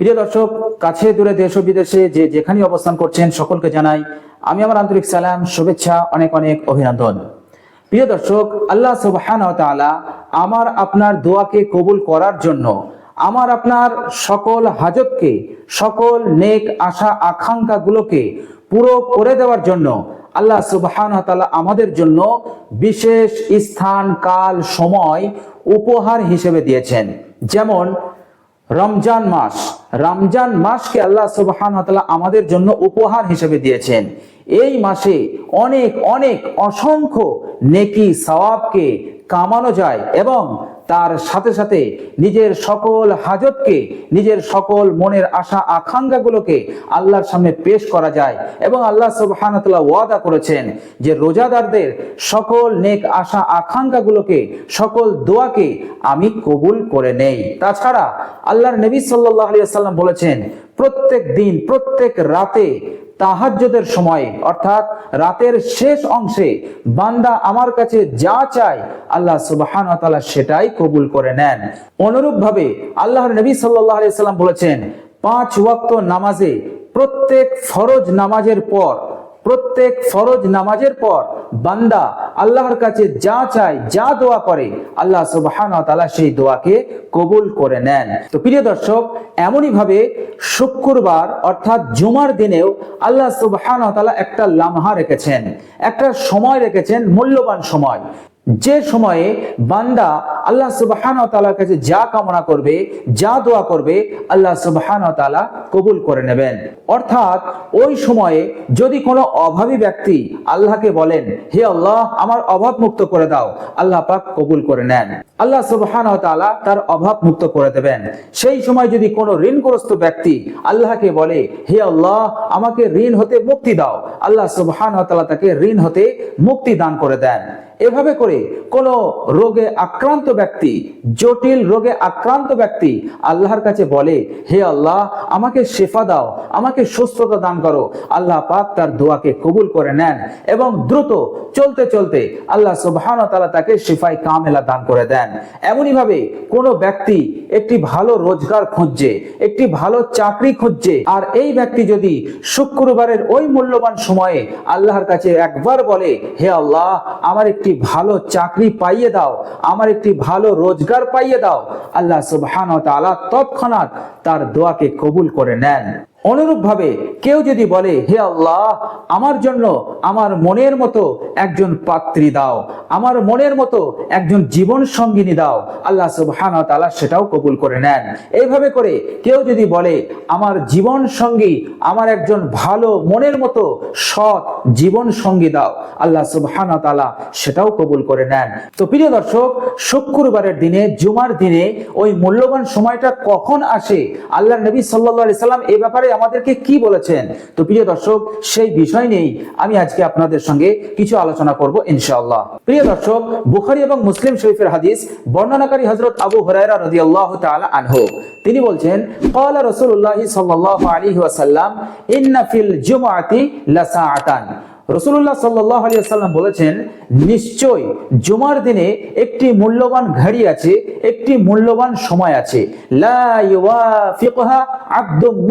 প্রিয় দর্শক, কাছে দূরে দেশ ও বিদেশে যে যেখানে অবস্থান করছেন, সকলকে জানাই আমি আমার আন্তরিক সালাম, শুভেচ্ছা, অনেক অনেক অভিনন্দন। প্রিয় দর্শক, আল্লাহ সুবহান আমার আপনার দোয়াকে কবুল করার জন্য আমার আপনার সকল হাজতকে, সকল নেক আশা আকাঙ্ক্ষাগুলোকে পুরো করে দেওয়ার জন্য আল্লাহ সুবহান আমাদের জন্য বিশেষ স্থান, কাল, সময় উপহার হিসেবে দিয়েছেন। যেমন রমজান মাস। রমজান মাসকে আল্লাহ সুবহান আমাদের জন্য উপহার হিসেবে দিয়েছেন। এই মাসে অনেক অনেক অসংখ্য নেকি সওয়াবকে কামানো যায় এবং তার সাথে সাথে নিজের সকল হাজতকে, নিজের সকল মনের আশা আকাঙ্ক্ষাগুলোকে আল্লাহর সামনে পেশ করা যায় এবং আল্লাহ সুবহানাহুয়া ওয়াদা করেছেন যে রোজাদারদের সকল নেক আশা আকাঙ্ক্ষাগুলোকে, সকল দোয়াকে আমি কবুল করে নেই। তাছাড়া আল্লাহর নবী সাল্লাল্লাহু আলাইহি সাল্লাম বলেছেন, প্রত্যেক দিন, প্রত্যেক রাতে তাহাজ্জুদের সময়ে, অর্থাৎ রাতের শেষ অংশে বান্দা আমার কাছে যা চায়, আল্লাহ সুবাহান তালা সেটাই কবুল করে নেন। অনুরূপভাবে আল্লাহর নবী সাল্লাহ আলাইহি সাল্লাম বলেছেন, পাঁচ ওয়াক্ত নামাজে প্রত্যেক ফরজ নামাজের পর, প্রত্যেক ফরজ নামাজের পর বান্দা আল্লাহর কাছে যা চায়, যা দোয়া করে, আল্লাহ সুবহান তালা সেই দোয়াকে কবুল করে নেন। তো প্রিয় দর্শক এমনই ভাবে শুক্রবার অর্থাৎ জুমার দিনেও আল্লাহ সুবহান তালা একটা লামহা রেখেছেন, একটা সময় রেখেছেন, মূল্যবান সময়। যে সময়ে বান্দা আল্লাহ সুবহান তাআলার কাছে যা কামনা করবে, যা দোয়া করবে, আল্লাহ সুবহান তাআলা কবুল করে নেবেন। অর্থাৎ ওই সময়ে যদি কোনো অভাবী ব্যক্তি আল্লাহকে বলেন, হে আল্লাহ, আমার অভাব মুক্ত করে দাও। আল্লাহ পাক কবুল করে নেন। আল্লাহ সুবহান তাআলা তার অভাব মুক্ত করে দেবেন। সেই সময় যদি কোনো ঋণগ্রস্ত ব্যক্তি আল্লাহকে বলে, হে আল্লাহ, আমাকে ঋণ হতে মুক্তি দাও। আল্লাহ সুবহান তাআলা তাকে ঋণ হতে মুক্তি দান করে দেন। এভাবে করে কোন রোগে আক্রান্ত ব্যক্তি, জটিল রোগে আক্রান্ত ব্যক্তি আল্লাহর কাছে বলে, হে আল্লাহ, আমাকে শেফা দাও, আমাকে সুস্থতা দান করো। আল্লাহ পাক তার দোয়াকে কবুল করে নেন এবং দ্রুত চলতে চলতে আল্লাহ সুবহান তাআলা তাকে শিফাই কামেলা দান করে দেন। এমনই ভাবে কোনো ব্যক্তি একটি ভালো রোজগার খুঁজছে, একটি ভালো চাকরি খুঁজছে, আর এই ব্যক্তি যদি শুক্রবারের ওই মূল্যবান সময়ে আল্লাহর কাছে একবার বলে, হে আল্লাহ, আমার একটি ভালো চাকরি পাইয়ে দাও, আমার একটি ভালো রোজগার পাইয়ে দাও। আল্লাহ সুবহান তাআলা তৎক্ষণাৎ তার দোয়াকে কবুল করে নেন। অনুরূপভাবে কেউ যদি বলে, হে আল্লাহ, আমার জন্য আমার মনের মতো একজন পাত্রী দাও, আমার মনের মতো একজন জীবন সঙ্গিনী দাও, আল্লাহ সুবহান তাআলা সেটাও কবুল করে নেন। এইভাবে করে কেউ যদি বলে, আমার জীবন সঙ্গী, আমার একজন ভালো মনের মতো সৎ জীবন সঙ্গী দাও, আল্লাহ সুবহান তাআলা সেটাও কবুল করে নেন। তো প্রিয় দর্শক, শুক্রবারের দিনে, জুমার দিনে ওই মূল্যবান সময়টা কখন আসে? আল্লাহ নবী আলাইহি সাল্লাম এই ব্যাপারে আমাদেরকে কি বলেছেন? তো প্রিয় দর্শক, সেই বিষয় নেই আমি আজকে আপনাদের সঙ্গে কিছু আলোচনা করব ইনশাআল্লাহ। প্রিয় দর্শক, বুখারি এবং মুসলিম শরীফের হাদিস বর্ণনাকারী হজরত আবু হরাইরা রদি আল্লাহ আনহু। তিনি বলছেন কলা রসুল্লাহ সাল্লাহ আলী ওয়াসাল্লাম ইন্নাফিল জুমাতি লাসাআতান রসুল্লাহ সাল্লাহ আলী সাল্লাম বলেছেন, নিশ্চয় জুমার দিনে একটি মূল্যবান ঘড়ি আছে, একটি মূল্যবান সময় আছে।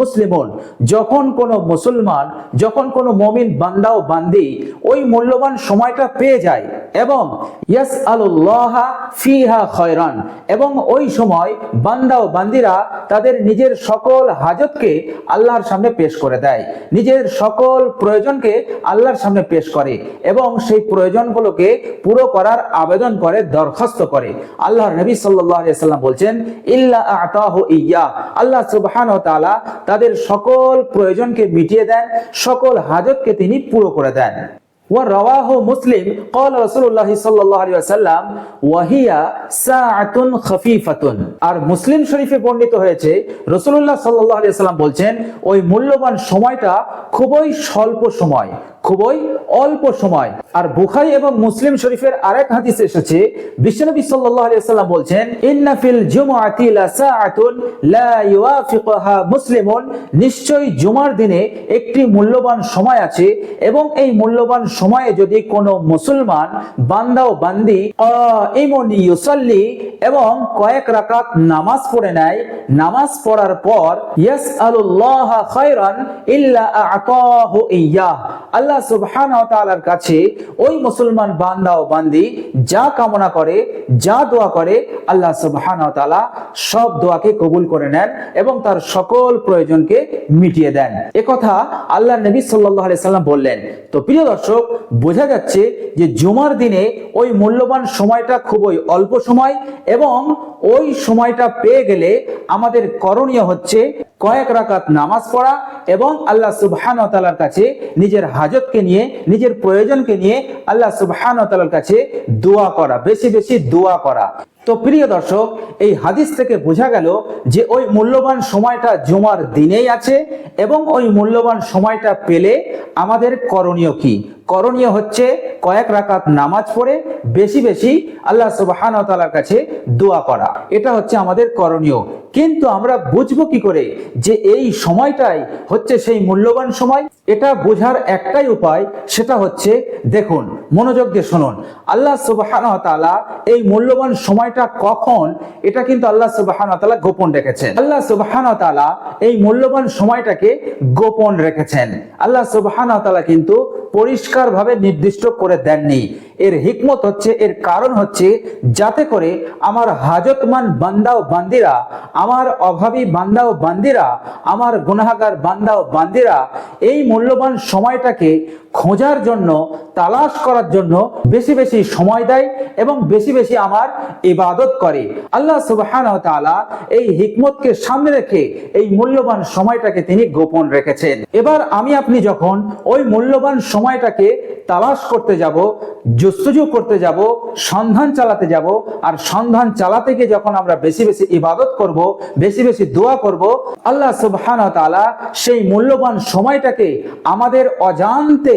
মুসলিমন। যখন কোনো মুসলমান, যখন কোনো মমিন বান্দা ও বান্দি ওই মূল্যবান সময়টা পেয়ে যায় এবং ইয়াস আল্লাহ ফিহা খয়রান। এবং ওই সময় বান্দা ও বান্দিরা তাদের নিজের সকল হাজতকে আল্লাহর সামনে পেশ করে দেয়। নিজের সকল প্রয়োজনকে আল্লাহর সামনে পেশ করে এবং সেই প্রয়োজনগুলোকে পুরো করার আবেদন করে, দরখাস্ত করে। আল্লাহ নবী সাল্লাম বলছেন, ইল্লা আতাহ ইয়া। আল্লাহ সুবহান তাদের সকল প্রয়োজনকে মিটিয়ে দেন, সকল হাজতকে তিনি পুরো করে দেন। ورواه مسلم قال رسول الله صلى الله عليه وسلم وهي ساعة خفيفة আর মুসলিম শরীফে বর্ণিত হয়েছে রাসূলুল্লাহ সাল্লাল্লাহু আলাইহি সাল্লাম বলছেন ওই মূল্যবান সময়টা খুবই স্বল্প সময় খুবই অল্প সময়। আর বুখারী এবং মুসলিম শরীফের আরেক হাদিস এসেছে, বিশ্বনবী সাল্লাল্লাহু আলাইহি সাল্লাম বলছেন, ইন্না ফিল জুমআতি লাসাআতুন লা ইওয়াফিকুহা মুসলিমুন। নিশ্চয়ই জুমার দিনে একটি মূল্যবান সময় আছে এবং এই মূল্যবান সময়ে যদি কোনো মুসলমান, বান্দা ও বান্দি ইমন ইউসাল্লি এবং কয়েক রাকাত নামাজ পড়ে নেয়, নামাজ পড়ার পর ইয়াসআলুল্লাহ খায়রান ইল্লা আ'তাহু ইয়্যাহ। আল্লাহ সুবহানাহু ওয়া তাআলার কাছে ওই মুসলমান বান্দা ও বান্দি যা কামনা করে, যা দোয়া করে, আল্লাহ সুবহানাহু ওয়া তাআলা সব দোয়াকে কবুল করে নেন এবং তার সকল প্রয়োজনকে মিটিয়ে দেন। একথা আল্লাহ নবী আলাইহি সাল্লাম বললেন। তো প্রিয় দর্শক, বোঝা যাচ্ছে যে জুমার দিনে ওই মূল্যবান সময়টা খুবই অল্প সময় এবং ওই সময়টা পেয়ে গেলে আমাদের করণীয় হচ্ছে কয়েক রাকাত নামাজ পড়া এবং আল্লাহ সুবহান তালার কাছে নিজের হাজতকে নিয়ে, নিজের প্রয়োজনকে নিয়ে আল্লাহ সুবহান তালার কাছে দোয়া করা, বেশি বেশি দোয়া করা। তো প্রিয় দর্শক, এই হাদিস থেকে বোঝা গেল যে ওই মূল্যবান সময়টা জুমার দিনেই আছে এবং ওই মূল্যবান সময়টা পেলে আমাদের করণীয় কি? করণীয় হচ্ছে কয়েক রাকাত নামাজ পড়ে বেশি বেশি আল্লাহ সুবহান তালার কাছে দোয়া করা। এটা হচ্ছে আমাদের করণীয়। কিন্তু আমরা বুঝব কি করে যে এই সময়টাই হচ্ছে সেই মূল্যবান সময়? এটা বোঝার একটাই উপায়, সেটা হচ্ছে দেখুন, মনোযোগ দিয়ে শুনুন। আল্লাহ সুবহান তাআলা এই মূল্যবান সময়টা কখন? এটা কিন্তু আল্লাহ সুবহান তাআলা গোপন রেখেছেন। আল্লাহ সুবহান তাআলা এই মূল্যবান সময়টাকে গোপন রেখেছেন। আল্লাহ সুবহান তাআলা কিন্তু পরিষ্কারভাবে নির্দিষ্ট করে দেননি। এর হিকমত হচ্ছে, এর কারণ হচ্ছে, যাতে করে আমার হাজতমান বান্দা ও বান্দিরা, আমার অভাবী বান্দা ও বান্দিরা, আমার গুনাহাগার বান্দা ও বান্দিরা এই মূল্যবান সময়টাকে খোঁজার জন্য, তালাশ করার জন্য বেশি বেশি সময় দেয় এবং বেশি বেশি আমার ইবাদত করে। আল্লাহ সুবহান তাআলা এই হিকমতকে সামনে রেখে এই মূল্যবান সময়টাকে তিনি গোপন রেখেছেন। এবার আমি আপনি যখন ওই মূল্যবান সময়টাকে তালাশ করতে যাব, জস্তজু করতে যাব, সন্ধান চালাতে যাব, আর সন্ধান চালাতে গিয়ে যখন আমরা বেশি বেশি ইবাদত করব, বেশি বেশি দোয়া করব, আল্লাহ সুবহান তাআলা সেই মূল্যবান সময়টাকে আমাদের অজান্তে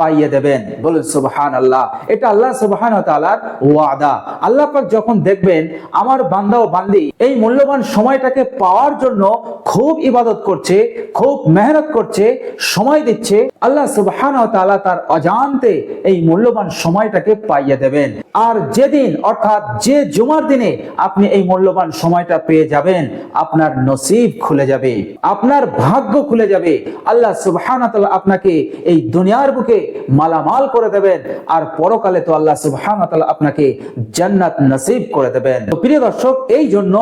পাইয়ে দেবেন। বলুন সুবহান আল্লাহ এটা আল্লাহ সুবহান তাআলার ওয়াদা। আল্লাহ পাক যখন দেখবেন, আমার বান্দা ও বান্দি এই মূল্যবান সময়টাকে পাওয়ার জন্য খুব ইবাদত করছে, খুব মেহনত করছে, সময় দিচ্ছে, আল্লাহ সুবহান তাআলা তার অজান্তে এই মূল্যবান সময়টাকে পাইয়ে দেবেন। আর যেদিন, অর্থাৎ যে জুমার দিনে আপনি এই মূল্যবান সময়টা পেয়ে যাবেন, আপনার নসিব খুলে যাবে, আপনার ভাগ্য খুলে যাবে। আল্লাহ সুবহান আপনাকে এই দুনিয়ার বুকে মালামাল করে দেবেন। আর পরকালে তো আল্লাহ সুবহান আপনাকে জান্নাত নসিব করে দেবেন। তো প্রিয় দর্শক, এই জন্য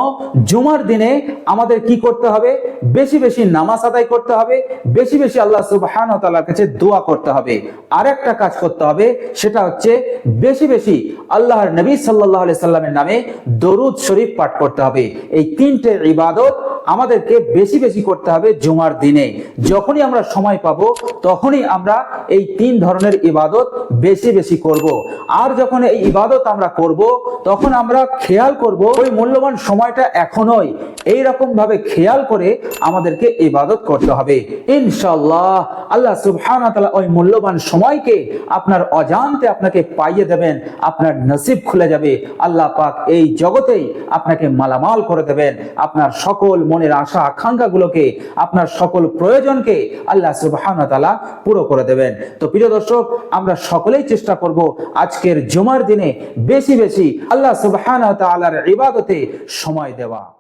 জুমার দিনে আমাদের কি করতে হবে? বেশি বেশি নামাজ আদায় করতে হবে। বেশি বেশি আল্লাহ সুবহান তাআলার কাছে দোয়া করতে হবে। আর একটা কাজ করতে হবে, সেটা হচ্ছে বেশি বেশি আল্লাহর নবী আলাইহি সাল্লামের নামে দরুদ শরীফ পাঠ করতে হবে। এই তিনটে ইবাদত আমাদেরকে বেশি বেশি করতে হবে জুমার দিনে যখনই আমরা সময় পাবো, তখনই আমরা এই তিন ধরনের ইবাদত বেশি বেশি করব। আর যখন এই ইবাদত আমরা করব তখন আমরা খেয়াল করব ওই মূল্যবান সময়টা এখনোই। এই রকম ভাবে খেয়াল করে আমাদেরকে ইবাদত করতে হবে। ইনশাল্লাহ আল্লাহ সুবহান ওই মূল্যবান সময়কে আপনার অজান্তে আপনাকে পাইয়ে দেবেন, আপনার নসিব খুলে যাবে। আল্লাহ পাক এই জগতেই আপনাকে মালামাল করে দেবেন। আপনার সকল মনের আশা আকাঙ্ক্ষাগুলোকে, আপনার সকল প্রয়োজনকে আল্লাহ সুবহান তাআলা পুরো করে দেবেন। তো প্রিয় দর্শক, আমরা সকলেই চেষ্টা করব আজকের জুমার দিনে বেশি বেশি আল্লাহ তাআলার ইবাদতে সময় দেওয়া।